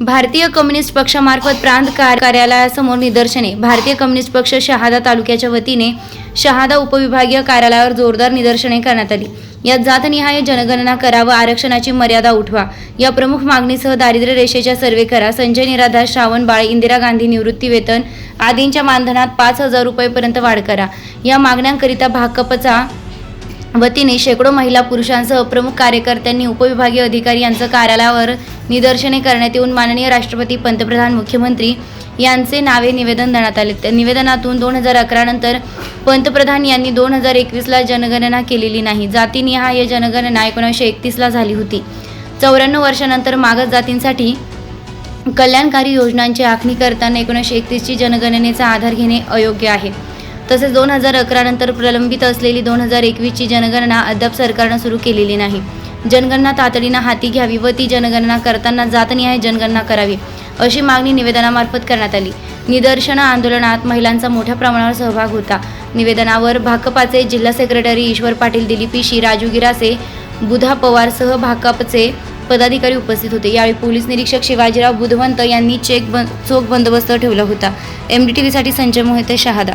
भारतीय कम्युनिस्ट पक्षामार्फत प्रांत कार- कार्यालयासमोर निदर्शने. भारतीय कम्युनिस्ट पक्ष शहादा तालुक्याच्या वतीने शहादा उपविभागीय कार्यालयावर जोरदार निदर्शने करण्यात आली. यात जातनिहाय जनगणना करा व आरक्षणाची मर्यादा उठवा. या प्रमुख मागणीसह दारिद्र्य रेषेच्या सर्वे करा. संजय निराधार श्रावण बाळ इंदिरा गांधी निवृत्ती वेतन आदींच्या मानधनात पाच हजार रुपयेपर्यंत वाढ करा. या मागण्यांकरिता भाकपचा वतीने शेकडो महिला पुरुषांसह प्रमुख कार्यकर्त्यांनी उपविभागीय अधिकारी यांचं कार्यालयावर निदर्शने करण्यात येऊन माननीय राष्ट्रपती पंतप्रधान मुख्यमंत्री यांचे नावे निवेदन देण्यात आले. त्या निवेदनातून दोन हजार अकरा नंतर पंतप्रधान यांनी दोन हजार एकवीसला जनगणना केलेली नाही. जातीनिहाय जनगणना एकोणीसशे एकतीसला झाली होती. चौऱ्याण्णव वर्षानंतर मागास जातींसाठी कल्याणकारी योजनांची आखणी करताना एकोणीसशे एकतीसची जनगणनेचा आधार घेणे अयोग्य आहे. तसेच दोन हजार अकरा नंतर प्रलंबित असलेली दोन हजार एकवीसची जनगणना अद्याप सरकारनं सुरू केलेली नाही. जनगणना तातडीनं हाती घ्यावी व ती जनगणना करताना जातनिहाय जनगणना करावी अशी मागणी निवेदनामार्फत करण्यात आली. निदर्शन आंदोलनात महिलांचा मोठ्या प्रमाणावर सहभाग होता. निवेदनावर भाकपाचे जिल्हा सेक्रेटरी ईश्वर पाटील दिलीप शी राजू गिरासे बुधा पवारसह भाकपचे पदाधिकारी उपस्थित होते. यावेळी पोलीस निरीक्षक शिवाजीराव बुधवंत यांनी चेक बंद चोख बंदोबस्त ठेवला होता. एम डी टी व्हीसाठी संजय मोहिते शहादा.